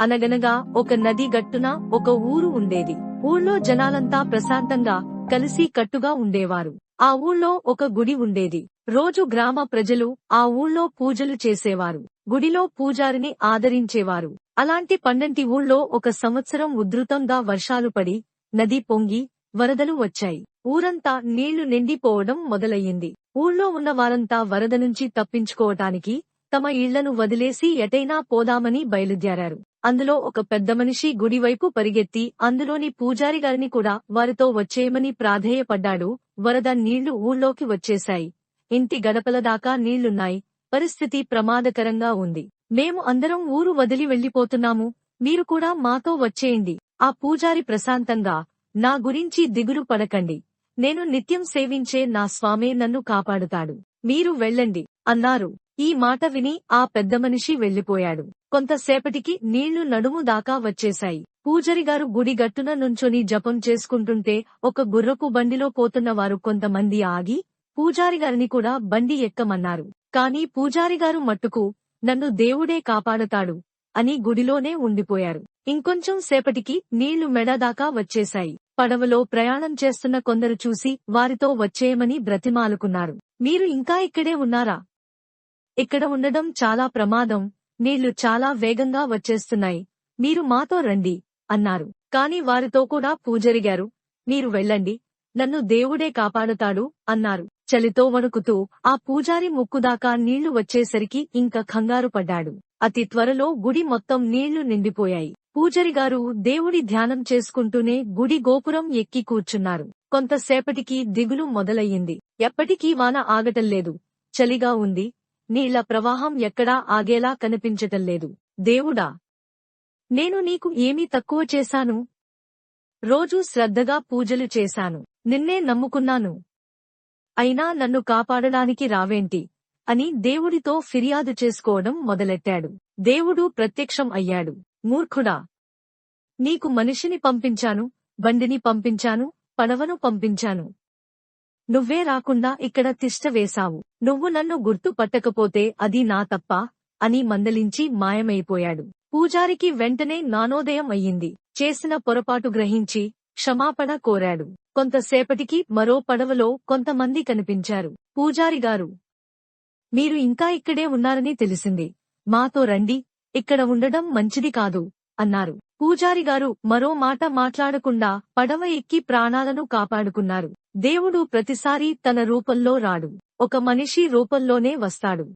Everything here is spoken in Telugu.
అనగనగా ఒక నది గట్టున ఒక ఊరు ఉండేది. ఊళ్ళో జనాలంతా ప్రశాంతంగా కలిసి కట్టుగా ఉండేవారు. ఆ ఊళ్ళో ఒక గుడి ఉండేది. రోజు గ్రామ ప్రజలు ఆ ఊళ్ళో పూజలు చేసేవారు. గుడిలో పూజారిని ఆదరించేవారు. అలాంటి పండంటి ఊళ్ళో ఒక సంవత్సరం ఉధృతంగా వర్షాలు పడి నది పొంగి వరదలు వచ్చాయి. ఊరంతా నీళ్ళు నిండిపోవడం మొదలయ్యింది. ఊళ్ళో ఉన్న వారంతా వరద నుంచి తప్పించుకోవటానికి తమ ఇళ్ళను వదిలేసి ఎటైనా పోదామని బయలుదేరారు. అందులో ఒక పెద్ద మనిషి గుడివైపు పరిగెత్తి అందులోని పూజారి గారిని కూడా వారితో వచ్చేయమని ప్రాధేయపడ్డాడు. వరద నీళ్ళు ఊళ్ళోకి వచ్చేశాయి. ఇంటి గడపల దాకా నీళ్ళున్నాయి. పరిస్థితి ప్రమాదకరంగా ఉంది. మేము అందరం ఊరు వదిలి వెళ్ళిపోతున్నాము మీరు కూడా మాతో వచ్చేయండి. ఆ పూజారి ప్రశాంతంగా నా గురించి దిగులు పడకండి. నేను నిత్యం సేవించే నా స్వామే నన్ను కాపాడుతాడు. మీరు వెళ్ళండి అన్నారు. ఈ మాట విని ఆ పెద్ద మనిషి వెళ్ళిపోయాడు కొంతసేపటికి నీళ్ళు నడుము దాకా వచ్చేశాయి. పూజరిగారు గుడి గట్టున నుంచొని జపం చేసుకుంటుంటే ఒక గుర్రపు బండిలో పోతున్న వారు కొంతమంది ఆగి పూజారిగారిని కూడా బండి ఎక్కమన్నారు. కాని పూజారిగారు మట్టుకు నన్ను దేవుడే కాపాడతాడు అని గుడిలోనే ఉండిపోయారు. ఇంకొంచెం సేపటికి నీళ్ళు మెడదాకా వచ్చేశాయి. పడవలో ప్రయాణం చేస్తున్న కొందరు చూసి వారితో వచ్చేయమని బ్రతిమాలుకున్నారు. మీరు ఇంకా ఇక్కడే ఉన్నారా? ఇక్కడ ఉండడం చాలా ప్రమాదం. నీళ్ళు చాలా వేగంగా వచ్చేస్తున్నాయి. మీరు మాతో రండి అన్నారు. కాని వారితో కూడా పూజరిగారు. మీరు వెళ్ళండి. నన్ను దేవుడే కాపాడుతాడు అన్నారు. చలితో వణుకుతూ ఆ పూజారి ముక్కుదాకా నీళ్ళు వచ్చేసరికి ఇంక కంగారు పడ్డాడు. అతి త్వరలో గుడి మొత్తం నీళ్ళు నిండిపోయాయి. పూజరిగారు దేవుడి ధ్యానం చేసుకుంటూనే గుడి గోపురం ఎక్కి కూర్చున్నారు. కొంతసేపటికి దిగులు మొదలయ్యింది. ఎప్పటికీ వాన ఆగటంలేదు చలిగా ఉంది. నీళ్ళ ప్రవాహం ఎక్కడా ఆగేలా కనిపించటంలేదు దేవుడా! నేను నీకు ఏమీ తక్కువ చేశాను? రోజూ శ్రద్ధగా పూజలు చేశాను. నిన్నే నమ్ముకున్నాను. అయినా నన్ను కాపాడడానికి రావేంటి? అని దేవుడితో ఫిర్యాదు చేసుకోవడం మొదలెట్టాడు. దేవుడు ప్రత్యక్షం అయ్యాడు. మూర్ఖుడా! నీకు మనిషిని పంపించాను బండిని పంపించాను పడవను పంపించాను. నువ్వే రాకుండా ఇక్కడ తిష్ట వేశావు. నువ్వు నన్ను గుర్తు పట్టకపోతే అది నా తప్ప అని మందలించి మాయమైపోయాడు. పూజారికి వెంటనే నానోదయం అయ్యింది. చేసిన పొరపాటు గ్రహించి క్షమాపణ కోరాడు. కొంతసేపటికి మరో పడవలో కొంతమంది కనిపించారు. పూజారిగారు మీరు ఇంకా ఇక్కడే ఉన్నారని తెలిసింది. మాతో రండి ఇక్కడ ఉండడం మంచిది కాదు అన్నారు. పూజారిగారు మరో మాట మాట్లాడకుండా పడవ ఎక్కి ప్రాణాలను కాపాడుకున్నారు. దేవుడు ప్రతిసారి తన రూపంలో రాడు. ఒక మనిషి రూపంలోనే వస్తాడు.